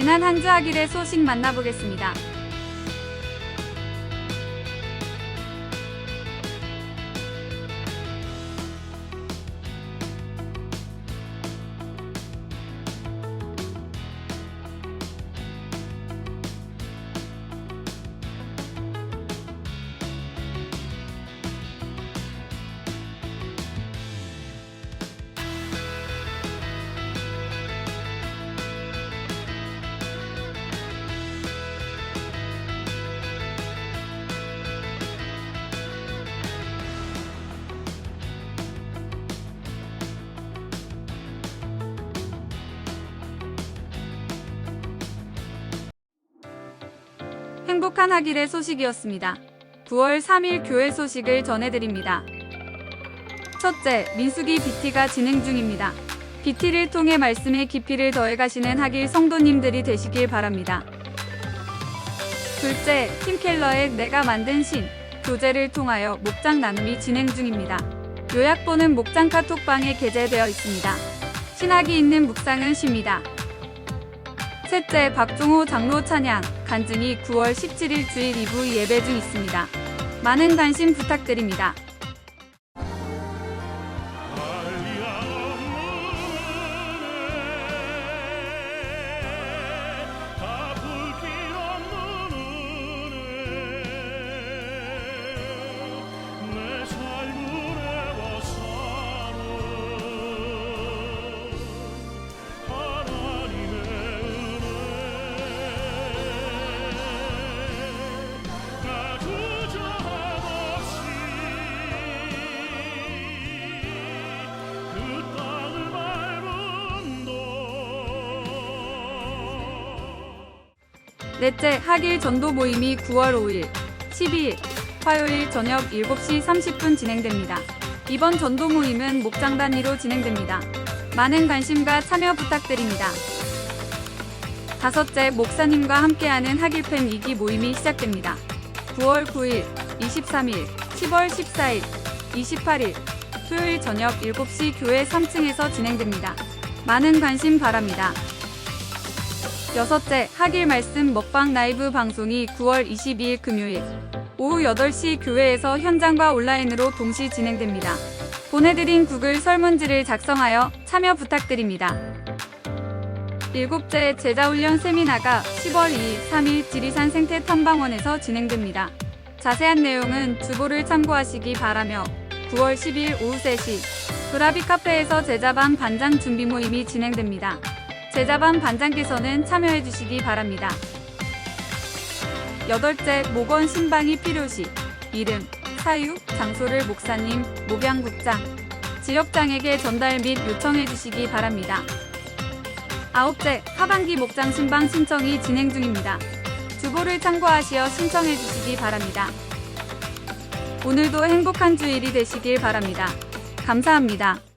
지난 한주 하길의 소식 만나보겠습니다. 행복한 하길의 소식이었습니다. 9월 3일 교회 소식을 전해드립니다. 첫째, 민수기 BT가 진행 중입니다. BT를 통해 말씀의 깊이를 더해가시는 하길 성도님들이 되시길 바랍니다. 둘째, 팀 켈러의 내가 만든 신, 교재를 통하여 목장 나눔이 진행 중입니다. 요약본은 목장 카톡방에 게재되어 있습니다. 신학이 있는 묵상은 쉽니다. 셋째, 박종호 장로 찬양, 간증이 9월 17일 주일 2부 예배 중 있습니다. 많은 관심 부탁드립니다. 다 넷째, 하길 전도 모임이 9월 5일, 12일, 화요일 저녁 7시 30분 진행됩니다. 이번 전도 모임은 목장 단위로 진행됩니다. 많은 관심과 참여 부탁드립니다. 다섯째, 목사님과 함께하는 하길팸 2기 모임이 시작됩니다. 9월 9일, 23일, 10월 14일, 28일, 토요일 저녁 7시 교회 3층에서 진행됩니다. 많은 관심 바랍니다. 여섯째, 하길 말씀 먹방 라이브 방송이 9월 22일 금요일 오후 8시 교회에서 현장과 온라인으로 동시 진행됩니다. 보내드린 구글 설문지를 작성하여 참여 부탁드립니다. 일곱째, 제자훈련 세미나가 10월 2일, 3일 지리산 생태 탐방원에서 진행됩니다. 자세한 내용은 주보를 참고하시기 바라며 9월 10일 오후 3시 브라비 카페에서 제자반 반장 준비 모임이 진행됩니다. 제자반 반장께서는 참여해 주시기 바랍니다. 여덟째, 목원 신방이 필요시. 이름, 사유, 장소를 목사님, 목양국장, 지역장에게 전달 및 요청해 주시기 바랍니다. 아홉째, 하반기 목장 신방 신청이 진행 중입니다. 주보를 참고하시어 신청해 주시기 바랍니다. 오늘도 행복한 주일이 되시길 바랍니다. 감사합니다.